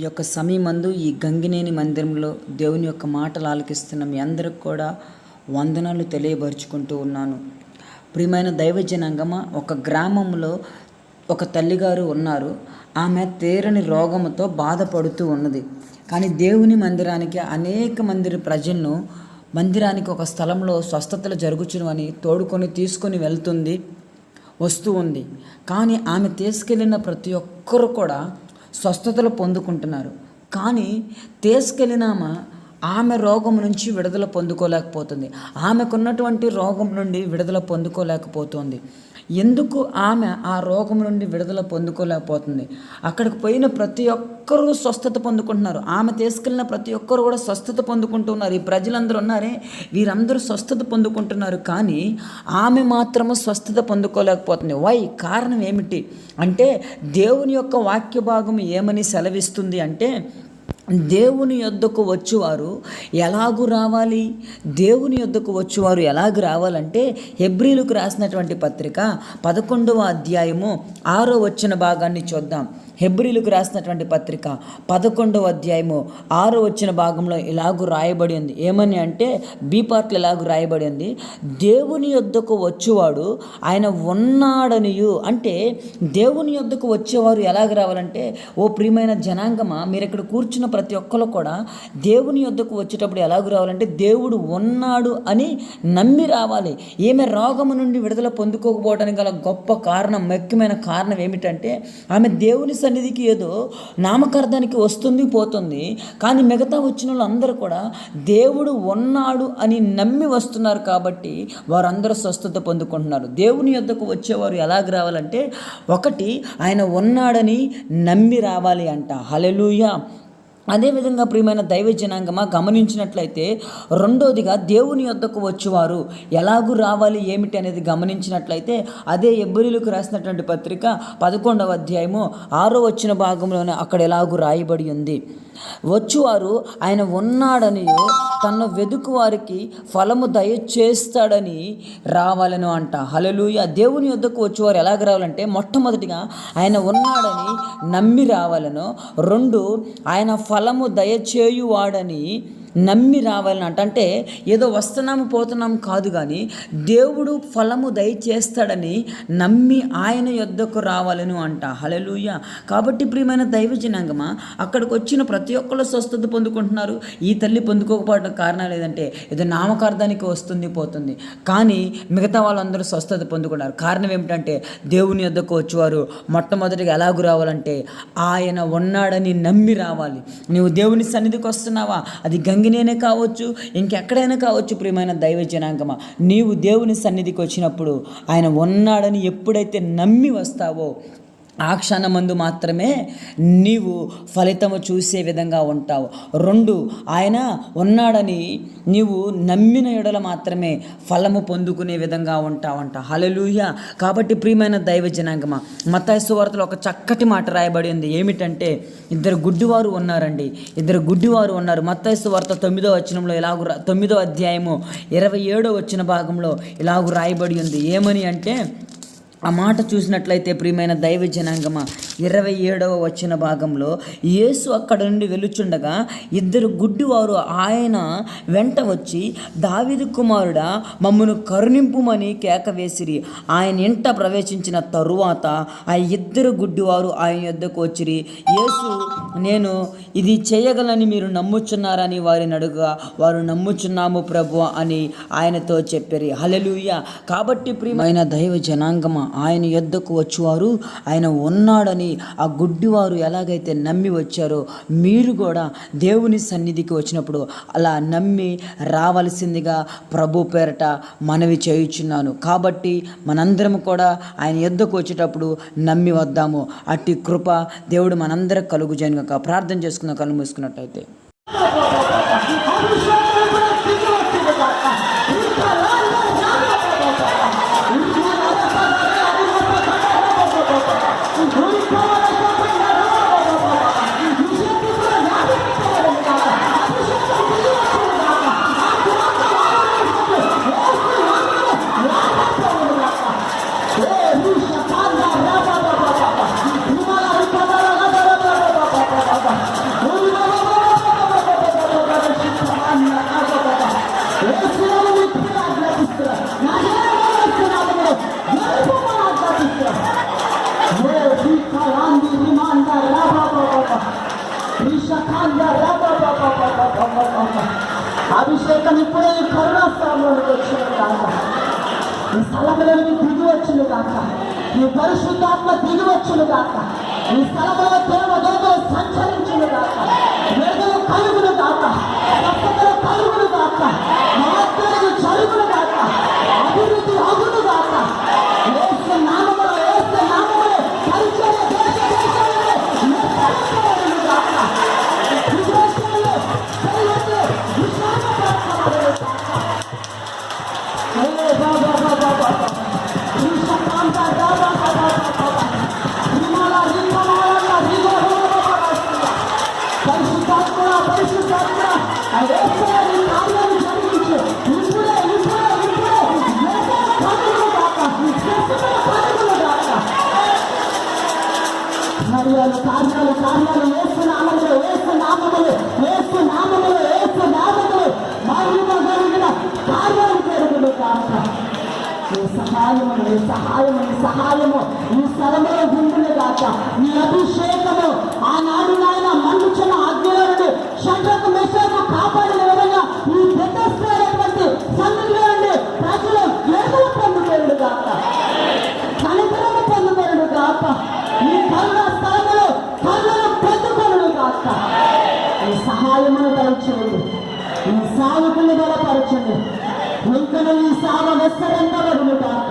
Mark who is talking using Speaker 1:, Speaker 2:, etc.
Speaker 1: ఈ యొక్క సమయమందు ఈ గంగినేని మందిరంలో దేవుని యొక్క మాటలు ఆలకిస్తున్న మీ అందరికి కూడా వందనాలు తెలియపరుచుకుంటూ ఉన్నాను. ప్రియమైన దైవజనాంగమ ఒక గ్రామంలో ఒక తల్లిగారు ఉన్నారు. ఆమె తీరని రోగముతో బాధపడుతూ ఉన్నది. కానీ దేవుని మందిరానికి అనేక మంది ప్రజలను మందిరానికి ఒక స్థలంలో స్వస్థతలు జరుగుచునని తోడుకొని తీసుకొని వెళ్తుంది వస్తూ ఉంది. కానీ ఆమె తీసుకెళ్ళిన ప్రతి ఒక్కరు కూడా స్వస్థతలు పొందుకుంటున్నారు. కానీ తీసుకెళ్ళినామా ఆమె రోగం నుంచి విడుదల పొందుకోలేకపోతుంది. ఆమెకున్నటువంటి రోగం నుండి విడుదల పొందుకోలేకపోతుంది. ఎందుకు ఆమె ఆ రోగం నుండి విడుదల పొందుకోలేకపోతుంది? అక్కడికి పోయిన ప్రతి ఒక్కరూ స్వస్థత పొందుకుంటున్నారు. ఆమె తీసుకెళ్ళిన ప్రతి ఒక్కరు కూడా స్వస్థత పొందుకుంటున్నారు. ఈ ప్రజలందరూ ఉన్నారే వీరందరూ స్వస్థత పొందుకుంటున్నారు. కానీ ఆమె మాత్రము స్వస్థత పొందుకోలేకపోతుంది. వై? కారణం ఏమిటి? అంటే దేవుని యొక్క వాక్య భాగం ఏమని సెలవిస్తుంది అంటే దేవుని యొద్దకు వచ్చువారు ఎలాగు రావాలి? దేవుని యొద్దకు వచ్చువారు ఎలాగు రావాలంటే హెబ్రిలకు రాసినటువంటి పత్రిక పదకొండవ అధ్యాయము ఆరో వచ్చిన భాగాన్ని చూద్దాం. హెబ్రిలకు రాసినటువంటి పత్రిక పదకొండవ అధ్యాయము ఆరో వచ్చిన భాగంలో ఇలాగూ రాయబడి ఉంది. ఏమని అంటే బీ పార్ట్లు ఇలాగూ రాయబడి ఉంది. దేవుని యొద్దకు వచ్చేవాడు ఆయన ఉన్నాడనియు. అంటే దేవుని యొద్దకు వచ్చేవారు ఎలాగ రావాలంటే ఓ ప్రియమైన జనాంగమా మీరు ఇక్కడ కూర్చున్న ప్రతి ఒక్కరు కూడా దేవుని యొద్దకు వచ్చేటప్పుడు ఎలాగ రావాలంటే దేవుడు ఉన్నాడు అని నమ్మి రావాలి. ఈమె రోగము నుండి విడుదల పొందుకోకపోవడానికి గల గొప్ప కారణం ముఖ్యమైన కారణం ఏమిటంటే ఆమె దేవుని సన్నిధికి ఏదో నామకార్థానికి వస్తుంది పోతుంది. కానీ మిగతా వచ్చిన వాళ్ళందరూ కూడా దేవుడు ఉన్నాడు అని నమ్మి వస్తున్నారు కాబట్టి వారందరూ స్వస్థత పొందుకుంటున్నారు. దేవుని యొద్దకు వచ్చేవారు ఎలాగ రావాలంటే ఒకటి ఆయన ఉన్నాడని నమ్మి రావాలి అంట. హలెలుయా అదేవిధంగా ప్రియమైన దైవ జనాంగమా గమనించినట్లయితే రెండోదిగా దేవుని యొద్దకు వచ్చేవారు. ఎలాగూ రావాలి ఏమిటి అనేది గమనించినట్లయితే అదే ఎబ్బరిలకు రాసినటువంటి పత్రిక పదకొండవ అధ్యాయము ఆరో వచ్చిన భాగంలోనే అక్కడ ఎలాగూ రాయబడి ఉంది. వచ్చువారు ఆయన ఉన్నాడని తన వెదుకు వారికి ఫలము దయచేస్తాడని రావాలను అంట. హలలుయ దేవుని యొద్దకు వచ్చేవారు ఎలాగ రావాలంటే మొట్టమొదటిగా ఆయన ఉన్నాడని నమ్మి రావాలను. రెండు ఆయన ఫలము దయచేయువాడని నమ్మి రావాలని అంట. అంటే ఏదో వస్తున్నాము పోతున్నాము కాదు కానీ దేవుడు ఫలము దయచేస్తాడని నమ్మి ఆయన యొద్దకు రావాలను అంట. హలలుయ కాబట్టి ప్రియమైన దైవ జనాంగమా అక్కడికి వచ్చిన ప్రతి ఒక్కళ్ళు స్వస్థత పొందుకుంటున్నారు. ఈ తల్లి పొందుకోకపోవడం కారణాలు ఏదంటే ఏదో నామకార్థానికి వస్తుంది పోతుంది. కానీ మిగతా వాళ్ళందరూ స్వస్థత పొందుకున్నారు. కారణం ఏమిటంటే దేవుని యొద్దకు వచ్చేవారు మొట్టమొదటిగా ఎలాగు రావాలంటే ఆయన ఉన్నాడని నమ్మి రావాలి. నువ్వు దేవుని సన్నిధికి వస్తున్నావా? అది గంగినేనే కావచ్చు ఇంకెక్కడైనా కావచ్చు ప్రియమైన దైవ జనాంగమా. నీవు దేవుని సన్నిధికి వచ్చినప్పుడు ఆయన ఉన్నాడని ఎప్పుడైతే నమ్మి వస్తావో ఆ క్షణమందు మాత్రమే నీవు ఫలితము చూసే విధంగా ఉంటావు. రెండు ఆయన ఉన్నాడని నీవు నమ్మిన ఎడల మాత్రమే ఫలము పొందుకునే విధంగా ఉంటావంట. హలలుయ కాబట్టి ప్రియమైన దైవ జనాంగమ మతాయసు వార్తలో ఒక చక్కటి మాట రాయబడి ఉంది. ఏమిటంటే ఇద్దరు గుడ్డివారు ఉన్నారండి. ఇద్దరు గుడ్డివారు ఉన్నారు. మత్తాయసు వార్త తొమ్మిదో వచనంలో ఇలాగ తొమ్మిదో అధ్యాయము ఇరవై ఏడో వచ్చిన భాగంలో ఇలాగ రాయబడి ఉంది. ఏమని అంటే ఆ మాట చూసినట్లయితే ప్రియమైన దైవ జనాంగమ ఇరవై ఏడవ వచ్చిన భాగంలో యేసు అక్కడ నుండి వెలుచుండగా ఇద్దరు గుడ్డివారు ఆయన వెంట వచ్చి దావిదు కుమారుడా మమ్మను కరుణింపుమని కేక వేసిరి. ఆయన ఇంట ప్రవేశించిన తరువాత ఆ ఇద్దరు గుడ్డివారు ఆయన యొద్దకు వచ్చిరి. యేసు నేను ఇది చేయగలని మీరు నమ్ముచున్నారని వారిని అడుగుగా వారు నమ్ముచున్నాము ప్రభు అని ఆయనతో చెప్పారు. హలలుయ కాబట్టి ప్రియమైన దైవ జనాంగమ ఆయన యొద్దకు వచ్చేవారు ఆయన ఉన్నాడని ఆ గుడ్డివారు ఎలాగైతే నమ్మి వచ్చారో మీరు కూడా దేవుని సన్నిధికి వచ్చినప్పుడు అలా నమ్మి రావలసిందిగా ప్రభు పేరట మనవి చేయుచున్నాను. కాబట్టి మనందరం కూడా ఆయన యుద్ధకు వచ్చేటప్పుడు నమ్మి వద్దాము. అట్టి కృప దేవుడు మనందరం కలుగు చేయనుక ప్రార్థన చేసుకున్న కళ్ళు మూసుకున్నట్టయితే.
Speaker 2: అభిషేకం ఇప్పుడే ఈ కరుణాస్థానంలోకి వచ్చిన కాక ఈ స్థలంలోకి దిగి వచ్చిన కాక ఈ పరిశుద్ధాత్మ దిగి వచ్చిన కాక ఈ స్థలంలో దేవదేవతలు సంచరించిన కాక మెడలు కలుగును కాక కలుగును కాక జరుగును సహాయము నీ సహాయము నీ సహాయము నీ స్థలంలో ఉండును కాక నీ అభిషేకము ఆనాడు నాయన మండుచున్న అగ్నిలోని శంకకు మెషకు కాపాడిన విధంగా నీ పెద్దటువంటి సన్నిధిలో నుండి ప్రజలు వేదన పొందుతాడు కాక కనికరము పొందుతాడు కాక నీ కళ్ళ స్థలములు కళ్ళను పొందుకొనుడు కాక నీ సహాయమును దయచేయండి. నీ సాగుకుని బలపరచండి. ఇంకను ఈ సాగు విస్తరింపబడును కాక